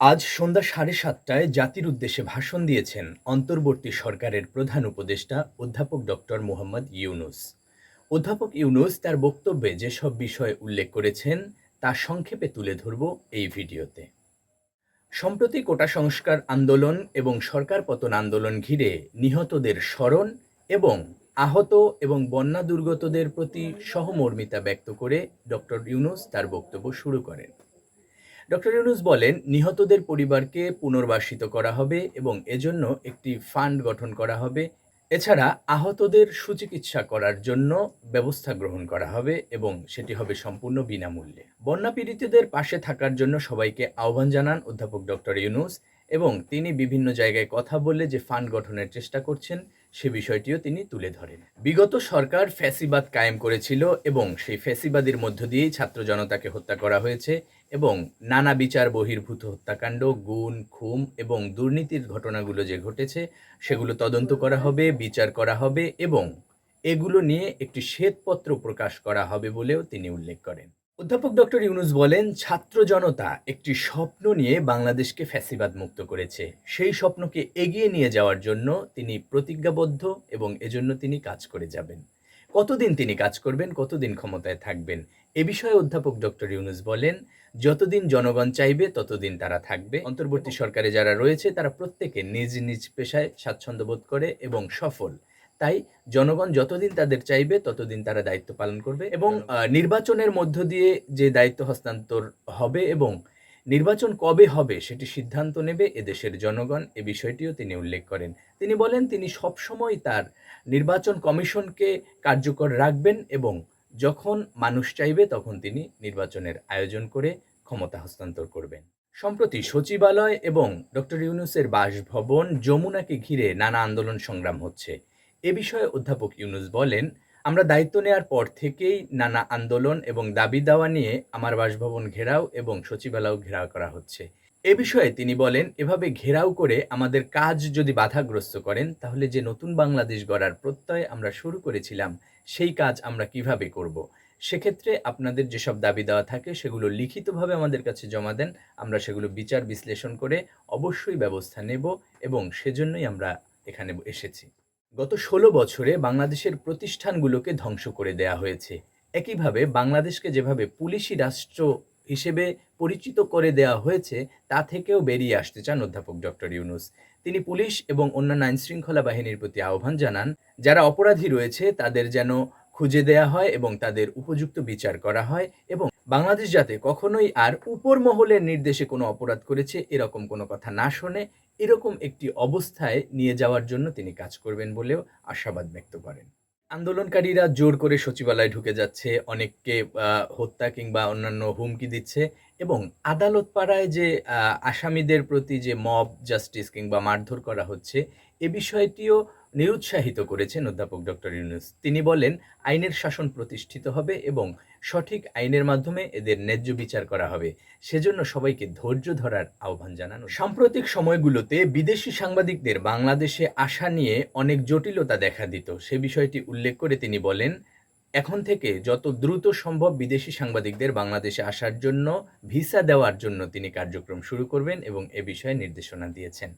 আজ সন্ধ্যা সাড়ে সাতটায় জাতির উদ্দেশ্যে ভাষণ দিয়েছেন অন্তর্বর্তী সরকারের প্রধান উপদেষ্টা অধ্যাপক ডক্টর মোহাম্মদ ইউনুস। অধ্যাপক ইউনুস তার বক্তব্যে যেসব বিষয় উল্লেখ করেছেন, তা সংক্ষেপে তুলে ধরব এই ভিডিওতে। সম্প্রতি কোটা সংস্কার আন্দোলন এবং সরকার পতন আন্দোলন ঘিরে নিহতদের স্মরণ এবং আহত এবং বন্যা দুর্গতদের প্রতি সহমর্মিতা ব্যক্ত করে ডক্টর ইউনুস তার বক্তব্য শুরু করেন। ডক্টর ইউনুস বলেন, নিহতদের পরিবারকে পুনর্বাসিত করা হবে এবং এজন্য একটি ফান্ড গঠন করা হবে। এছাড়া আহতদের সুচিকিৎসা করার জন্য ব্যবস্থা গ্রহণ করা হবে এবং সেটি হবে সম্পূর্ণ বিনামূল্যে। বন্যা পীড়িতদের পাশে থাকার জন্য সবাইকে আহ্বান জানান অধ্যাপক ডক্টর ইউনুস এবং তিনি বিভিন্ন জায়গায় কথা বলে যে ফান্ড গঠনের চেষ্টা করছেন, সে বিষয়টিও তিনি তুলে ধরেন। বিগত সরকার ফ্যাসিবাদ কায়েম করেছিল এবং সেই ফ্যাসিবাদের মধ্য দিয়েই ছাত্র জনতাকে হত্যা করা হয়েছে এবং নানা বিচার বহির্ভূত হত্যাকাণ্ড, গুণ, খুম এবং দুর্নীতির ঘটনাগুলো যে ঘটেছে, সেগুলো তদন্ত করা হবে, বিচার করা হবে এবং এগুলো নিয়ে একটি শ্বেতপত্র প্রকাশ করা হবে বলেও তিনি উল্লেখ করেন। অধ্যাপক ডক্টর ইউনুস বলেন, ছাত্র জনতা একটি স্বপ্ন নিয়ে বাংলাদেশকে ফ্যাসিবাদ মুক্ত করেছে। সেই স্বপ্নকে এগিয়ে নিয়ে যাওয়ার জন্য তিনি প্রতিজ্ঞাবদ্ধ এবং এজন্য তিনি কাজ করে যাবেন। কতদিন তিনি কাজ করবেন, কতদিন ক্ষমতায় থাকবেন? এ বিষয়ে অধ্যাপক ডক্টর ইউনুস বলেন, যতদিন জনগণ চাইবে, ততদিন তারা থাকবে। অন্তর্বর্তী সরকারে যারা রয়েছে, তারা প্রত্যেকে নিজ নিজ পেশায় স্বাচ্ছন্দ্য বোধ করে এবং সফল। তাই জনগণ যতদিন তাদের চাইবে, ততদিন তারা দায়িত্ব পালন করবে এবং নির্বাচনের মধ্য দিয়ে যে দায়িত্ব হস্তান্তর হবে এবং নির্বাচন কবে হবে সেটি সিদ্ধান্ত নেবে এদেশের জনগণ এ বিষয়টিও তিনি উল্লেখ করেন। তিনি বলেন, তিনি সবসময় তার নির্বাচন কমিশনকে কার্যকর রাখবেন এবং যখন মানুষ চাইবে তখন তিনি নির্বাচনের আয়োজন করে ক্ষমতা হস্তান্তর করবেন। সম্প্রতি সচিবালয় এবং ডক্টর ইউনুসের বাসভবন যমুনাকে ঘিরে নানা আন্দোলন সংগ্রাম হচ্ছে। এ বিষয়ে অধ্যাপক ইউনুস বলেন আমরা দায়িত্ব নেওয়ার পর থেকেই নানা আন্দোলন এবং দাবি দাওয়া নিয়ে আমার বাসভবন ঘেরাও এবং সচিবালয় ঘেরাও করা হচ্ছে। এ বিষয়ে তিনি বলেন, এভাবে ঘেরাও করে আমাদের কাজ যদি বাধাগ্রস্ত করেন, তাহলে যে নতুন বাংলাদেশ গড়ার প্রত্যয় আমরা শুরু করেছিলাম, সেই কাজ আমরা কীভাবে করব? সেক্ষেত্রে আপনাদের যেসব দাবি দেওয়া থাকে, সেগুলো লিখিতভাবে আমাদের কাছে জমা দেন। আমরা সেগুলো বিচার বিশ্লেষণ করে অবশ্যই ব্যবস্থা নেব এবং সেজন্যই আমরা এখানে এসেছি। গত ষোলো বছরে বাংলাদেশের প্রতিষ্ঠানগুলোকে ধ্বংস করে দেয়া হয়েছে। একইভাবে বাংলাদেশকে যেভাবে পুলিশি রাষ্ট্র হিসেবে পরিচিত করে দেওয়া হয়েছে, তা থেকেও বেরিয়ে আসতে চান অধ্যাপক ডক্টর ইউনুস। তিনি পুলিশ এবং অন্যান্য আইনশৃঙ্খলা বাহিনীর প্রতি আহ্বান জানান, যারা অপরাধী রয়েছে তাদের যেন খুঁজে দেয়া হয় এবং তাদের উপযুক্ত বিচার করা হয় এবং বাংলাদেশ যাতে কখনোই আর উপর মহলের নির্দেশে কোনো অপরাধ করেছে, এরকম কোনো কথা না শোনে, এরকম একটি অবস্থায় নিয়ে যাওয়ার জন্য তিনি কাজ করবেন বলেও আশাবাদ ব্যক্ত করেন। আন্দোলনকারীরা জোর করে সচিবালয়ে ঢুকে যাচ্ছে, অনেককে হত্যা কিংবা অন্যান্য হুমকি দিচ্ছে এবং আদালত পাড়ায় যে আসামিদের প্রতি যে মব, জাস্টিস কিংবা মারধর করা হচ্ছে, এ বিষয়টিও নিরুৎসাহিত করেছেন অধ্যাপক ডক্টর ইউনুস। তিনি বলেন, আইনের শাসন প্রতিষ্ঠিত হবে এবং সঠিক আইনের মাধ্যমে এদের ন্যায্য বিচার করা হবে। সেজন্য সবাইকে ধৈর্য ধরার আহ্বান জানানো সাম্প্রতিক সময়গুলোতে বিদেশি সাংবাদিকদের বাংলাদেশে আসা নিয়ে অনেক জটিলতা দেখা দিত। সে বিষয়টি উল্লেখ করে তিনি বলেন, এখন থেকে যত দ্রুত সম্ভব বিদেশি সাংবাদিকদের বাংলাদেশে আসার জন্য ভিসা দেওয়ার জন্য তিনি কার্যক্রম শুরু করবেন এবং এ বিষয়ে নির্দেশনা দিয়েছেন।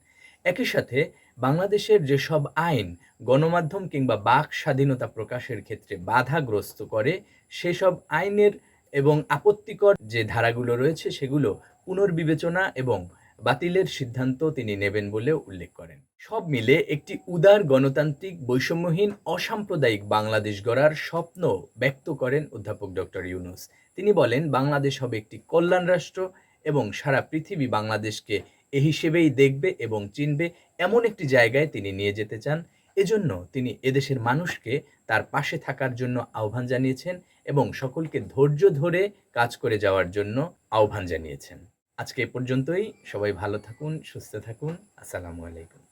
একই সাথে বাংলাদেশের যেসব আইন, গণমাধ্যম কিংবা বাক স্বাধীনতা প্রকাশের ক্ষেত্রে বাধাগ্রস্ত করে, সেসব আইনের এবং আপত্তিকর যে ধারাগুলো রয়েছে সেগুলো পুনর্বিবেচনা এবং বাতিলের সিদ্ধান্ত তিনি নেবেন বলেও উল্লেখ করেন। সব মিলে একটি উদার গণতান্ত্রিক, বৈষম্যহীন, অসাম্প্রদায়িক বাংলাদেশ গড়ার স্বপ্ন ব্যক্ত করেন অধ্যাপক ডক্টর ইউনুস। তিনি বলেন, বাংলাদেশ হবে একটি কল্যাণ রাষ্ট্র এবং সারা পৃথিবী বাংলাদেশকে এ হিসেবেই দেখবে এবং চিনবে এমন একটি জায়গায় তিনি নিয়ে যেতে চান। এজন্য তিনি এদেশের মানুষকে তার পাশে থাকার জন্য আহ্বান জানিয়েছেন এবং সকলকে ধৈর্য ধরে কাজ করে যাওয়ার জন্য আহ্বান জানিয়েছেন। আজকে এ পর্যন্তই। সবাই ভালো থাকুন, সুস্থ থাকুন। আসসালামু আলাইকুম।